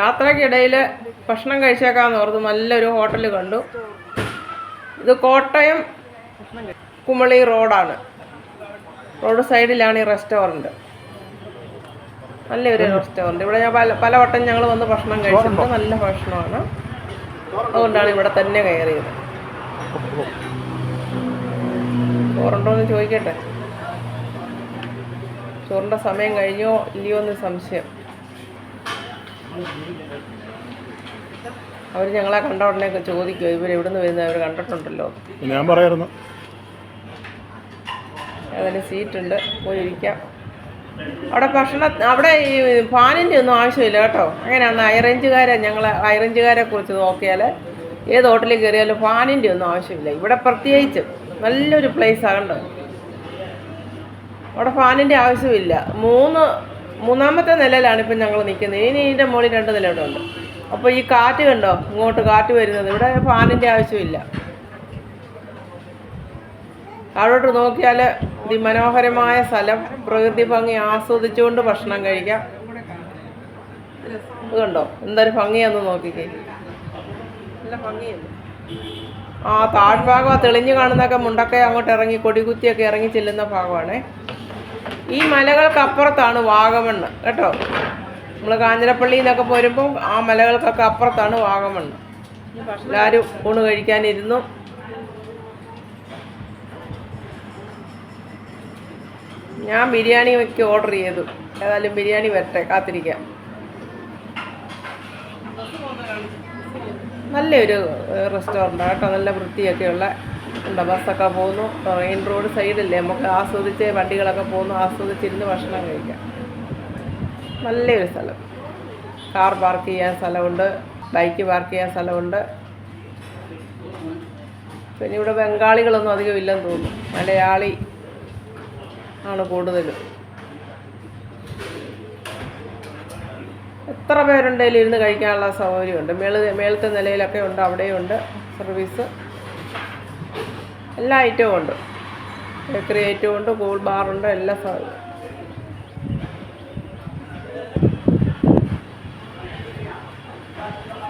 യാത്രക്കിടയിൽ ഭക്ഷണം കഴിച്ചേക്കാന്ന് ഓർത്ത് നല്ലൊരു ഹോട്ടൽ കണ്ടു. ഇത് കോട്ടയം കുമളി റോഡാണ്. റോഡ് സൈഡിലാണ് ഈ റെസ്റ്റോറന്റ് നല്ലൊരു റെസ്റ്റോറന്റ് ഇവിടെ ഞാൻ പല വട്ടം ഞങ്ങൾ വന്ന് ഭക്ഷണം കഴിച്ചിട്ടുണ്ട്. നല്ല ഭക്ഷണമാണ്. അതുകൊണ്ടാണ് ഇവിടെ തന്നെ കയറിയത്. ചോറുണ്ടോ എന്ന് ചോദിക്കട്ടെ? ചോറിന്റെ സമയം കഴിഞ്ഞോ ഇല്ലയോ എന്ന് സംശയം. അവർ ഞങ്ങളെ കണ്ട ഉടനെ ചോദിക്കുക ചോദിക്കും ഇവർ എവിടുന്ന് വരുന്നത്? അവർ കണ്ടിട്ടുണ്ടല്ലോ. ഞാൻ പറയായിരുന്നു. അതിന് സീറ്റുണ്ട് പോയി ഇരിക്കാം. അവിടെ ഭക്ഷണ അവിടെ ഈ ഫാനിന്റെ ഒന്നും ആവശ്യമില്ല കേട്ടോ. അങ്ങനെയാണ് ഹൈറേഞ്ചുകാരെ ഞങ്ങൾ ഹൈറേഞ്ചുകാരെ കുറിച്ച് നോക്കിയാൽ ഏത് ഹോട്ടലിൽ കയറിയാലും ഫാനിന്റെ ഒന്നും ആവശ്യമില്ല. ഇവിടെ പ്രത്യേകിച്ച് നല്ലൊരു പ്ലേസ് ആകണ്ടോ അവിടെ ഫാനിന്റെ ആവശ്യമില്ല. മൂന്ന് മൂന്നാമത്തെ നിലയിലാണ് ഇപ്പം ഞങ്ങൾ നിൽക്കുന്നത്. ഇനി ഇതിന്റെ മുകളിൽ രണ്ട് നില ഇവിടെ ഉണ്ട് അപ്പോൾ ഈ കാറ്റ് കണ്ടോ? ഇങ്ങോട്ട് കാറ്റ് വരുന്നത്. ഇവിടെ ഫാനിന്റെ ആവശ്യമില്ല. അവിടോട്ട് നോക്കിയാൽ അതിമനോഹരമായ സ്ഥലം. പ്രകൃതി ഭംഗി ആസ്വദിച്ചുകൊണ്ട് ഭക്ഷണം കഴിക്കാം. ഇത് കണ്ടോ? എന്തൊരു ഭംഗിയാന്ന് നോക്കിക്കേ. നല്ല ഭംഗിയല്ലേ ആ താഴ്ഭാഗം തെളിഞ്ഞു കാണുന്നൊക്കെ മുണ്ടൊക്കെ അങ്ങോട്ട് ഇറങ്ങി കൊടികുത്തിയൊക്കെ ഇറങ്ങി ചെല്ലുന്ന ഭാഗമാണ്. ഈ മലകൾക്കപ്പുറത്താണ് വാഗമണ്ണ് കേട്ടോ? നമ്മൾ കാഞ്ഞിരപ്പള്ളിയിൽ നിന്നൊക്കെ പോരുമ്പോൾ ആ മലകൾക്കൊക്കെ അപ്പുറത്താണ് വാഗമണ്ണ്. എല്ലാവരും ഊണ് കഴിക്കാനിരുന്നു. ഞാൻ ബിരിയാണി ഒക്കെ ഓർഡർ ചെയ്തു. ഏതായാലും ബിരിയാണി വരട്ടെ കാത്തിരിക്കാം. നല്ലൊരു റെസ്റ്റോറന്റ് കേട്ടോ? നല്ല വൃത്തിയൊക്കെയുള്ള ഉണ്ട്? ബസ്സൊക്കെ പോകുന്നു. മെയിൻ റോഡ് സൈഡല്ലേ നമുക്ക് ആസ്വദിച്ച് വണ്ടികളൊക്കെ പോകുന്നു. ആസ്വദിച്ചിരുന്ന് ഭക്ഷണം കഴിക്കാം. നല്ലൊരു സ്ഥലം. കാർ പാർക്ക് ചെയ്യാൻ സ്ഥലമുണ്ട്. ബൈക്ക് പാർക്ക് ചെയ്യാൻ സ്ഥലമുണ്ട്. പിന്നെ ഇവിടെ ബംഗാളികളൊന്നും അധികം ഇല്ലെന്ന് തോന്നുന്നു. മലയാളി ആണ് കൂടുതലും. എത്ര പേരുണ്ടെങ്കിലും ഇരുന്ന് കഴിക്കാനുള്ള സൗകര്യമുണ്ട്? മേൾ മേളത്തെ നിലയിലൊക്കെ ഉണ്ട്. അവിടെയുണ്ട്. സർവീസ് എല്ലാ ഐറ്റവും ഉണ്ട്. ബേക്കറി ഐറ്റവും ഉണ്ട് കൂൾ ബാറുണ്ട് എല്ലാ സാധനവും.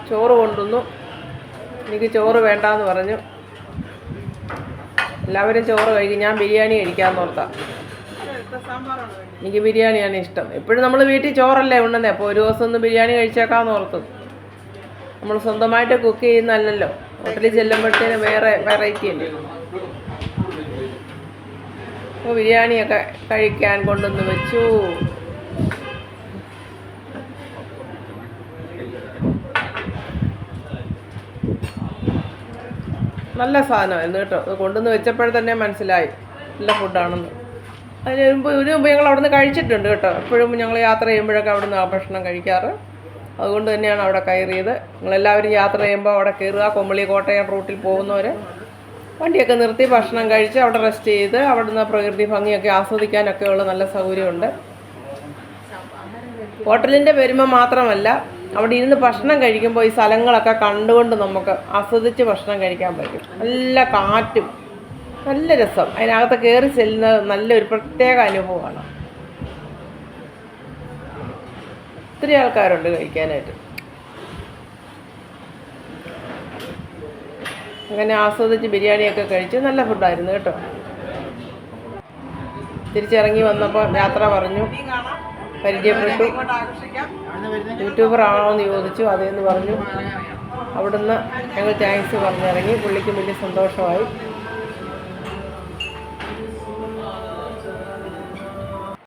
ചോറ് കൊണ്ടുവന്നു. എനിക്ക് ചോറ് വേണ്ടാന്ന് പറഞ്ഞു. എല്ലാവരും ചോറ് കഴിക്കും. ഞാൻ ബിരിയാണി കഴിക്കാമെന്ന് ഓർത്താ. എനിക്ക് ബിരിയാണിയാണ് ഇഷ്ടം. എപ്പോഴും നമ്മൾ വീട്ടിൽ ചോറല്ലേ ഉണ്ടെന്നേ അപ്പോൾ ഒരു ദിവസം ഒന്ന് ബിരിയാണി കഴിച്ചേക്കാമെന്ന് ഓർത്തു നമ്മൾ സ്വന്തമായിട്ട് കുക്ക് ചെയ്യുന്നതല്ലല്ലോ. ഹോട്ടലിൽ ചെല്ലുമ്പോഴത്തേന് വേറെ വെറൈറ്റി അല്ലേ? അപ്പോൾ ബിരിയാണിയൊക്കെ കഴിക്കാൻ കൊണ്ടുവന്ന് വെച്ചു. നല്ല സാധനമായിരുന്നു കേട്ടോ. അത് കൊണ്ടുവന്ന് വെച്ചപ്പോഴേ തന്നെ മനസ്സിലായി. നല്ല ഫുഡാണെന്ന്. അതിന് മുമ്പ് ഇതിന് മുമ്പ് ഞങ്ങൾ അവിടുന്ന് കഴിച്ചിട്ടുണ്ട് കേട്ടോ. എപ്പോഴും ഞങ്ങൾ യാത്ര ചെയ്യുമ്പോഴൊക്കെ അവിടുന്ന് ആ ഭക്ഷണം കഴിക്കാറ്. അതുകൊണ്ട് തന്നെയാണ് അവിടെ കയറിയത്. നിങ്ങളെല്ലാവരും യാത്ര ചെയ്യുമ്പോൾ അവിടെ കയറുക. കൊമ്പളി കോട്ടയം റൂട്ടിൽ പോകുന്നവർ വണ്ടിയൊക്കെ നിർത്തി ഭക്ഷണം കഴിച്ച് അവിടെ റെസ്റ്റ് ചെയ്ത് അവിടുന്ന് പ്രകൃതി ഭംഗിയൊക്കെ ആസ്വദിക്കാനൊക്കെ ഉള്ള നല്ല സൗകര്യമുണ്ട്. ഹോട്ടലിന്റെ പെരുമ മാത്രമല്ല അവിടെ ഇരുന്ന് ഭക്ഷണം കഴിക്കുമ്പോൾ ഈ സ്ഥലങ്ങളൊക്കെ കണ്ടുകൊണ്ട് നമുക്ക് ആസ്വദിച്ച് ഭക്ഷണം കഴിക്കാൻ പറ്റും. നല്ല കാറ്റും നല്ല രസം. അതിനകത്ത് കയറി ചെല്ലുന്നത് നല്ലൊരു പ്രത്യേക അനുഭവമാണ്. ഒത്തിരി ആൾക്കാരുണ്ട് കഴിക്കാനായിട്ട്. അങ്ങനെ ആസ്വദിച്ച് ബിരിയാണിയൊക്കെ കഴിച്ച് നല്ല ഫുഡായിരുന്നു കേട്ടോ. തിരിച്ചിറങ്ങി വന്നപ്പോൾ യാത്ര പറഞ്ഞു. പരിചയപ്പെട്ടു. യൂട്യൂബർ ആണോ എന്ന് ചോദിച്ചു അതേന്ന് പറഞ്ഞു. അവിടുന്ന് ഞങ്ങൾ താങ്ക്സ് പറഞ്ഞിറങ്ങി. പുള്ളിക്കും വലിയ സന്തോഷമായി.